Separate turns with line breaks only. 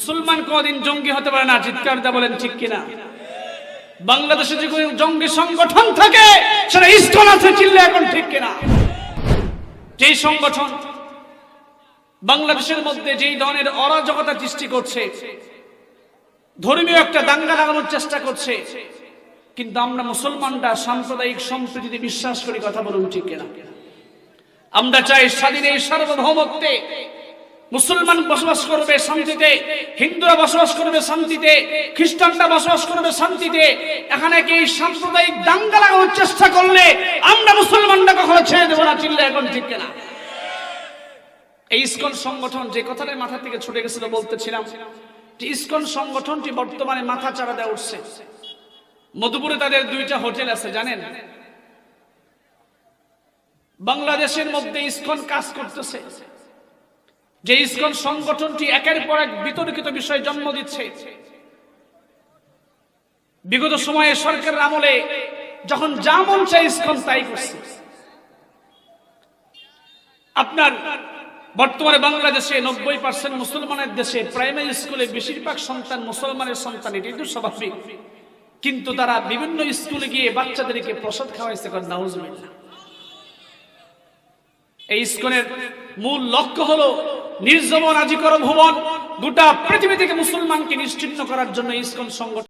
মুসলমান কোনদিন জঙ্গি হতে পারে না, চিৎকার দা বলেন ঠিক কিনা? বাংলাদেশে যে জঙ্গি সংগঠন থাকে, সেটা ইস্কন আছে চিল্লে এখন ঠিক কিনা? যেই সংগঠন বাংলাদেশের মধ্যে যেই ধরনের অরাজকতা সৃষ্টি করছে, ধর্মীয় একটা দাঙ্গা লাগানোর চেষ্টা করছে, কিন্তু আমরা মুসলমানরা সাম্প্রদায়িক সম্প্রীতিতে বিশ্বাস করি, কথা বলুন ঠিক কিনা? আমরা চাই স্বাধীন এই সার্বভৌমত্বে মুসলমান বসবাস করবে শান্তিতে, হিন্দুরা বসবাস করবে শান্তিতে, খ্রিস্টানরা বসবাস করবে শান্তিতে, এখানে কি সাম্প্রদায়িক দাঙ্গা লাগানোর চেষ্টা করলে আমরা মুসলমানরা কখনো ছেড়ে দেবো না চিল্লে এখন ঠিক কিনা? এই ইসকন সংগঠন, যে কথাটা মাথা থেকে ছুটে গেছিল, বলতেছিলাম, যে ইসকন সংগঠনটি বর্তমানে মাথা চাড়া দেওয়া উঠছে। মধুপুরে তাদের দুইটা হোটেল আছে, জানেন? বাংলাদেশের মধ্যে ইসকন কাজ করতেছে। যে ইসকন সংগঠনটি একের পর এক বিতর্কিত বিষয় জন্ম দিচ্ছে। বিগত সময়ে সরকারের আমলে যখন যা মন চায় ইসকন তাই করছে। আপনার বর্তমানে বাংলাদেশে নব্বই পার্সেন্ট মুসলমানের দেশে প্রাইমারি স্কুলে বেশিরভাগ সন্তান মুসলমানের সন্তান এটি তো স্বাভাবিক। কিন্তু তারা বিভিন্ন স্কুলে গিয়ে বাচ্চাদেরকে প্রসাদ খাওয়াইছে নাউজুবিল্লাহ। এই ইস্কনের মূল লক্ষ্য হলো নির্জমন আজিকর ভবন। গোটা পৃথিবী থেকে মুসলমানকে নিশ্চিন্ন করার জন্য ইসকন সংগঠন